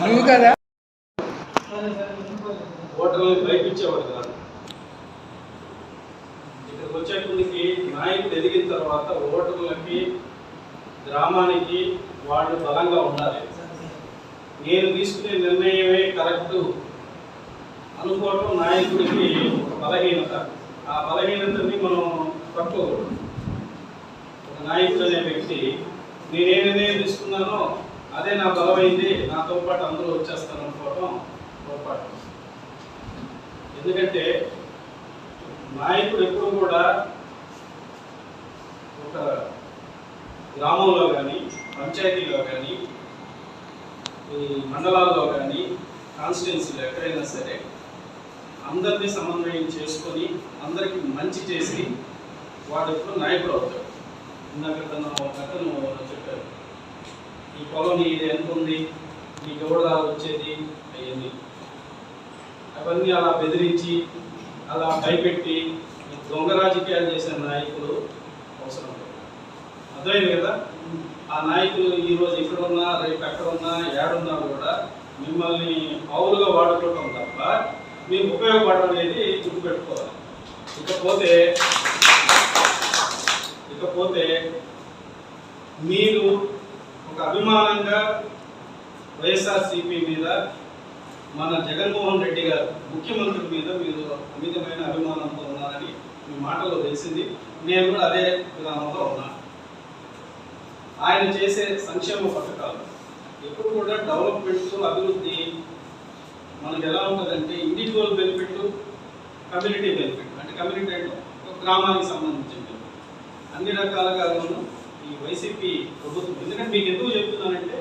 నువ్వు కదా ఓటర్లు భయపించేవాడు కాదు ఇక్కడికి వచ్చేకొందికి నాయకుడు ఎదిగిన తర్వాత ఓటర్లకి గ్రామానికి వాళ్ళు బలంగా ఉండాలి. నేను తీసుకునే నిర్ణయమే కరెక్టు. అనుకోవటం నాయకుడికి ఒక బలహీనత. ఆ బలహీనతని మనం పట్టుకోకూడదు. ఒక నాయకుడు అనే వ్యక్తి నేనే నిర్ణయం తీసుకున్నానో అదే నా బలమైంది నాతో పాటు అందరూ వచ్చేస్తారు అనుకోవటం పొరపాటు. ఎందుకంటే నాయకుడు ఎప్పుడు కూడా ఒక గ్రామంలో కానీ పంచాయతీలో కానీ ఈ మండలాల్లో కానీ కాన్స్టిట్యున్సీలో ఎక్కడైనా సరే అందరినీ సమన్వయం చేసుకొని అందరికీ మంచి చేసి వాడు ఎప్పుడు నాయకుడు అవుతాడు. ఇందాక తను అతను చెప్పారు. ఈ కాలనీ ఇది ఎంత ఉంది? ఈ గౌడ వచ్చేది? అయ్యింది. అవన్నీ అలా బెదిరించి అలా భయపెట్టి దొంగ రాజకీయాలు చేసే నాయకులు అవసరం అర్థమైంది కదా? ఆ నాయకులు ఈరోజు ఇక్కడ ఉన్నా రేపు ఎక్కడ ఉన్నా ఏడున్నా కూడా మిమ్మల్ని పావులుగా వాడుకోవటం తప్ప మీకు ఉపయోగపడడం అనేది గుర్తుపెట్టుకోవాలి. ఇకపోతే ఇకపోతే మీరు ఒక అభిమానంగా వైఎస్ఆర్సీపీ మీద మన జగన్మోహన్ రెడ్డి గారు ముఖ్యమంత్రి మీద మీరు అమితమైన అభిమానంతో ఉన్నారని మీ మాటలో తెలిసింది. నేను కూడా అదే విధానంలో ఉన్నాను ఆయన చేసే సంక్షేమ పథకాలు ఎప్పుడు కూడా డెవలప్మెంట్స్ అభివృద్ధి మనకు ఎలా ఉంటుందంటే ఇండివిజువల్ బెనిఫిట్ కమ్యూనిటీ బెనిఫిట్ అంటే కమ్యూనిటీ అంటే ఒక గ్రామానికి సంబంధించిన benefit. అన్ని రకాలుగా ఈ వైసీపీ ప్రభుత్వం ఎందుకంటే మీకు ఎందుకు చెప్తున్నానంటే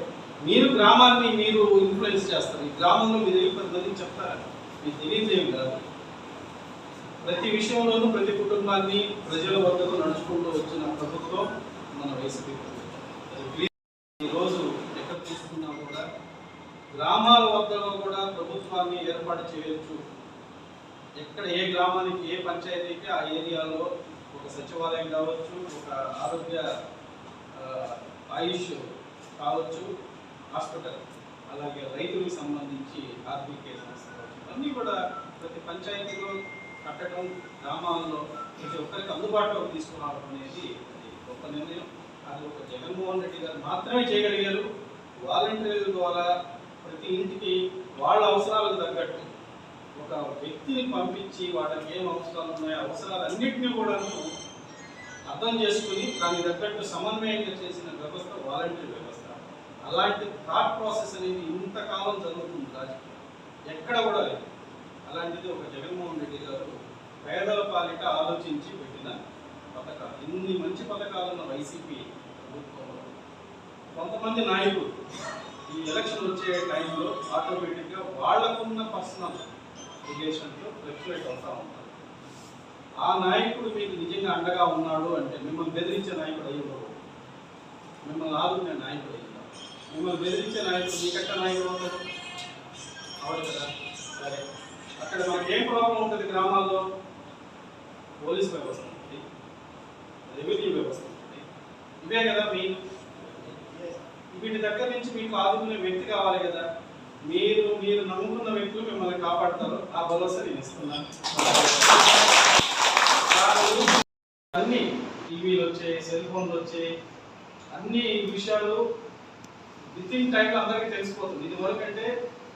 మీరు గ్రామాన్ని మీరు ఇన్ఫ్లుయెన్స్ చేస్తారు. ఈ గ్రామంలో మీరు వెళ్ళి పది మందికి చెప్తారా మీకు తెలియజేయం కాదు. ప్రతి విషయంలోనూ ప్రతి కుటుంబాన్ని ప్రజల వద్దకు నడుచుకుంటూ వచ్చిన ప్రభుత్వం మన వైసీపీ ప్రభుత్వం. గ్రామాల వద్దలో కూడా ప్రభుత్వాన్ని ఏర్పాటు చేయొచ్చు. ఎక్కడ ఏ గ్రామానికి ఏ పంచాయతీకి ఆ ఏరియాలో ఒక సచివాలయం కావచ్చు ఒక ఆరోగ్య ఆయుష్ కావచ్చు హాస్పిటల్ అలాగే రైతులకు సంబంధించి ఆర్థిక సంస్థ అన్నీ కూడా ప్రతి పంచాయతీలో కట్టడం గ్రామాల్లో ప్రతి ఒక్కరికి అందుబాటులోకి తీసుకురావడం అనేది అది గొప్ప నిర్ణయం. అది ఒక జగన్మోహన్ రెడ్డి గారు మాత్రమే చేయగలిగారు. వాలంటీర్ల ద్వారా ఇంటికి వాళ్ళ అవసరాలకు తగ్గట్టు ఒక వ్యక్తిని పంపించి వాళ్ళకి ఏం అవసరాలు ఉన్నాయో అవసరాలన్నింటినీ కూడాను అర్థం చేసుకుని దానికి తగ్గట్టు సమన్వయంగా చేసిన వ్యవస్థ వాలంటీర్ వ్యవస్థ. అలాంటి థాట్ ప్రాసెస్ అనేది ఇంతకాలం జరుగుతుంది రాజకీయం. ఎక్కడ కూడా లేదు. అలాంటిది ఒక జగన్మోహన్ రెడ్డి గారు పేదల పాలిట ఆలోచించి పెట్టిన పథకాలు. ఇన్ని మంచి పథకాలున్న వైసీపీ ప్రభుత్వంలో కొంతమంది నాయకులు ఈ ఎలక్షన్ వచ్చే టైంలో ఆటోమేటిక్గా వాళ్ళకున్న పర్సనల్ రిలేషన్లో ఫ్లక్చువేట్ అవుతూ ఉంటారు. ఆ నాయకుడు మీకు నిజంగా అండగా ఉన్నాడు అంటే మిమ్మల్ని బెదిరించే నాయకుడు అయ్యేవాడు మిమ్మల్ని ఆదుకునే నాయకుడు అయ్యిందా మిమ్మల్ని బెదిరించే నాయకుడు మీకెక్కడ నాయకుడు ఉండదు అవడు కదా? సరే. అక్కడ మనకి ఏం ప్రాబ్లం ఉంటుంది గ్రామాల్లో? పోలీస్ వ్యవస్థ ఉంటుంది. రెవెన్యూ వ్యవస్థ ఉంటుంది. ఇవే కదా మీ వీటి దగ్గర నుంచి మీకు ఆదుకునే వ్యక్తి కావాలి కదా. మీరు మీరు నమ్ముకున్న వ్యక్తులు మిమ్మల్ని కాపాడతారు. ఆ భరోసా నేను ఇస్తున్నాను. అన్ని టీవీలు వచ్చాయి సెల్ ఫోన్లు వచ్చాయి. అన్ని విషయాలు విత్ ఇన్ టైంలో అందరికీ తెలిసిపోతుంది. ఇది వరకంటే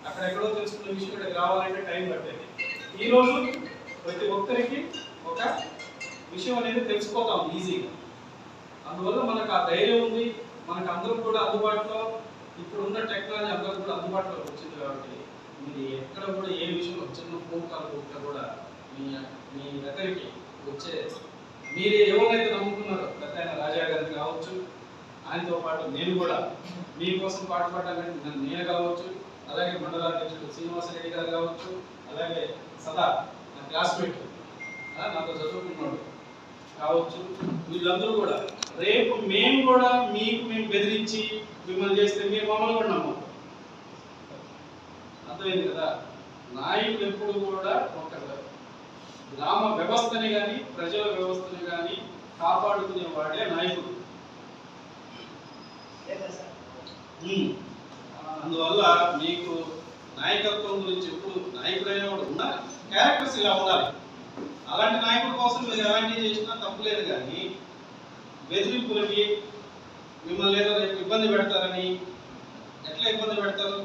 అక్కడ ఎక్కడో తెలుసుకున్న విషయం ఇక్కడ రావాలంటే టైం పట్టేది. ఈ ప్రతి ఒక్కరికి ఒక విషయం అనేది తెలిసిపోతాం ఈజీగా అందువల్ల మనకు ఆ ధైర్యం ఉంది. మనకు అందరం కూడా అందుబాటులో ఇప్పుడు ఉన్న టెక్నాలజీ అందరూ కూడా అందుబాటులో వచ్చింది కాబట్టి మీరు ఎక్కడ కూడా ఏ విషయంలో చిన్న ఫోన్ కాల్ కొట్టినా కూడా మీ మీ దగ్గరికి వచ్చే మీరు ఎవరైతే నమ్ముకున్నారో పెద్ద ఆయన రాజా గారిని కావచ్చు ఆయనతో పాటు నేను కూడా మీకోసం పాటుపడ్డానికి నన్ను నేను కావచ్చు అలాగే మండల అధ్యక్షుడు శ్రీనివాసరెడ్డి గారు కావచ్చు అలాగే సదా నా క్లాస్మేట్ నాతో చదువుకున్నాడు. కావచ్చు. వీళ్ళందరూ కూడా. రేపు మేము కూడా మీకు మేము బెదిరించి మిమ్మల్ని చేస్తే మీరు మమ్మల్ని కూడా నమ్మరు అర్థమైంది కదా? నాయకుడు ఎప్పుడు కూడా ఒక గ్రామ వ్యవస్థని కానీ ప్రజల వ్యవస్థని కానీ కాపాడుకునే వాడే నాయకుడు. అందువల్ల మీకు నాయకత్వం గురించి ఎప్పుడు నాయకుడైనా కూడా ఉండాలి క్యారెక్టర్స్ ఇలా ఉండాలి. అలాంటి నాయకుడి కోసం మీరు ఎలాంటి చేసినా తప్పులేదు కానీ బెదిరింపులకి మిమ్మల్ని ఏదో రేపు ఇబ్బంది పెడతారని ఎట్లా ఇబ్బంది పెడతారు?